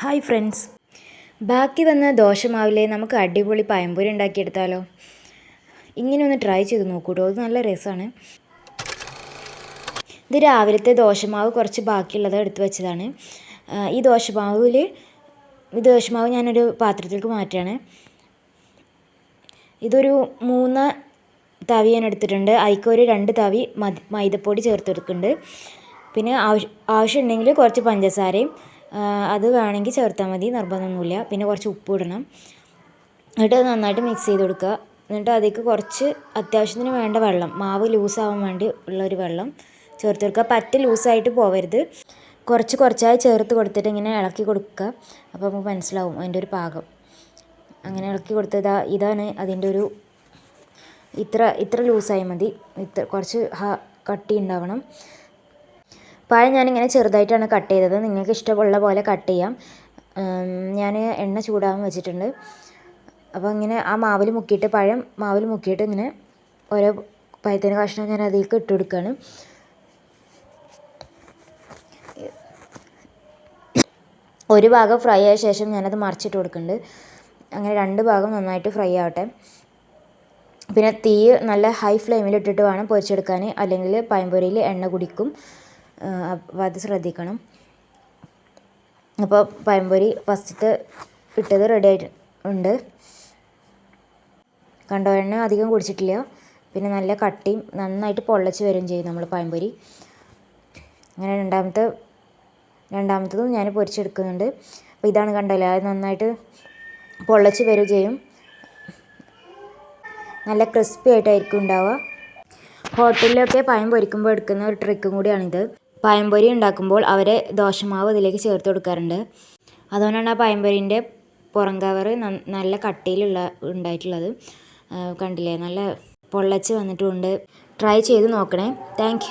Hi friends. ബാക്കി വന്ന ദോശമാവിലെ നമുക്ക് അടിപൊളി പയമ്പൂരി ഉണ്ടാക്കിയെടുത്താലോ? ഇങ്ങനെ ഒന്ന് ട്രൈ ചെയ്ത് നോക്കൂട്ടോ. അത് നല്ല രസമാണ്. ഇത് രാവിലത്തെ ദോശമാവ് കുറച്ച് ബാക്കിയുള്ളത് എടുത്ത് വെച്ചതാണ്. ഈ ദോശമാവിൽ ഈ ദോശമാവ് ഞാനൊരു പാത്രത്തിലേക്ക് മാറ്റുകയാണ്. ഇതൊരു മൂന്ന് തവി ഞാൻ എടുത്തിട്ടുണ്ട്. അതിക്കൊരു രണ്ട് തവി മൈദപ്പൊടി ചേർത്ത് കൊടുക്കുന്നുണ്ട്. പിന്നെ ആവശ്യം ഉണ്ടെങ്കിൽ കുറച്ച് പഞ്ചസാരയും അത് വേണമെങ്കിൽ ചേർത്താൽ മതി നിർബന്ധമൊന്നുമില്ല. പിന്നെ കുറച്ച് ഉപ്പ് ഇടണം. എന്നിട്ട് നന്നായിട്ട് മിക്സ് ചെയ്ത് കൊടുക്കുക. എന്നിട്ട് അതിലേക്ക് കുറച്ച് അത്യാവശ്യത്തിന് വേണ്ട വെള്ളം മാവ് ലൂസാവാൻ വേണ്ടി ഉള്ളൊരു വെള്ളം ചേർത്ത് കൊടുക്കുക. പറ്റ ലൂസായിട്ട് പോവരുത്. കുറച്ച് കുറച്ചായി ചേർത്ത് കൊടുത്തിട്ട് ഇങ്ങനെ ഇളക്കി കൊടുക്കുക. അപ്പോൾ നമുക്ക് മനസ്സിലാവും അതിന്റെ ഒരു പാകം. അങ്ങനെ ഇളക്കി കൊടുത്തതാ ഇതാണ് അതിന്റെ ഒരു ഇത്ര ഇത്ര ലൂസായി മതി. ഇത്ര കുറച്ച് കട്ടി ഉണ്ടാവണം. പഴം ഞാനിങ്ങനെ ചെറുതായിട്ടാണ് കട്ട് ചെയ്തത്. നിങ്ങൾക്ക് ഇഷ്ടമുള്ള പോലെ കട്ട് ചെയ്യാം. ഞാൻ എണ്ണ ചൂടാകാൻ വെച്ചിട്ടുണ്ട്. അപ്പോൾ ഇങ്ങനെ ആ മാവിൽ മുക്കിയിട്ട് പഴം മാവിൽ മുക്കിയിട്ട് ഇങ്ങനെ ഓരോ പഴത്തിന് കഷ്ണം ഞാൻ അതിലേക്ക് ഇട്ട് കൊടുക്കുകയാണ് ഒരു ഭാഗം ഫ്രൈ ആയ ശേഷം ഞാനത് മറിച്ചിട്ട് കൊടുക്കുന്നുണ്ട്. അങ്ങനെ രണ്ട് ഭാഗം നന്നായിട്ട് ഫ്രൈ ആവട്ടെ. പിന്നെ തീ നല്ല ഹൈ ഫ്ലെയിമിൽ ഇട്ടിട്ട് വേണം പൊരിച്ചെടുക്കാൻ. അല്ലെങ്കിൽ പഴംപൊരിയിൽ എണ്ണ കുടിക്കും. അപ്പോൾ അത് ശ്രദ്ധിക്കണം. അപ്പോൾ പഴംപൊരി ഫസ്റ്റത്തെ ഇട്ടത് റെഡി ആയിട്ടുണ്ട് കണ്ടോ എണ്ണ അധികം കുടിച്ചിട്ടില്ല. പിന്നെ നല്ല കട്ടിയും നന്നായിട്ട് പൊള്ളച്ച് വരും ചെയ്യും നമ്മൾ പഴംപൊരി. അങ്ങനെ രണ്ടാമത്തെ രണ്ടാമത്തതും ഞാൻ പൊരിച്ചെടുക്കുന്നുണ്ട്. അപ്പോൾ ഇതാണ് കണ്ടല്ലോ അത് നന്നായിട്ട് പൊള്ളച്ച് വരും ചെയ്യും. നല്ല ക്രിസ്പി ആയിട്ടായിരിക്കും ഉണ്ടാവുക. ഹോട്ടലിലൊക്കെ പഴം പൊരിക്കുമ്പോൾ എടുക്കുന്ന ഒരു ട്രിക്കും കൂടിയാണിത്. പഴംപൊരി ഉണ്ടാക്കുമ്പോൾ അവരെ ദോശമാവ് അതിലേക്ക് ചേർത്ത് കൊടുക്കാറുണ്ട്. അതുകൊണ്ടാണ് ആ പഴംപൊരിന്റെ പുറം കവറ് നല്ല കട്ടിയിലുള്ള ഉണ്ടായിട്ടുള്ളത്. കണ്ടില്ലേ? നല്ല പൊള്ളച്ച് വന്നിട്ടുണ്ട്. ട്രൈ ചെയ്ത് നോക്കണേ. താങ്ക്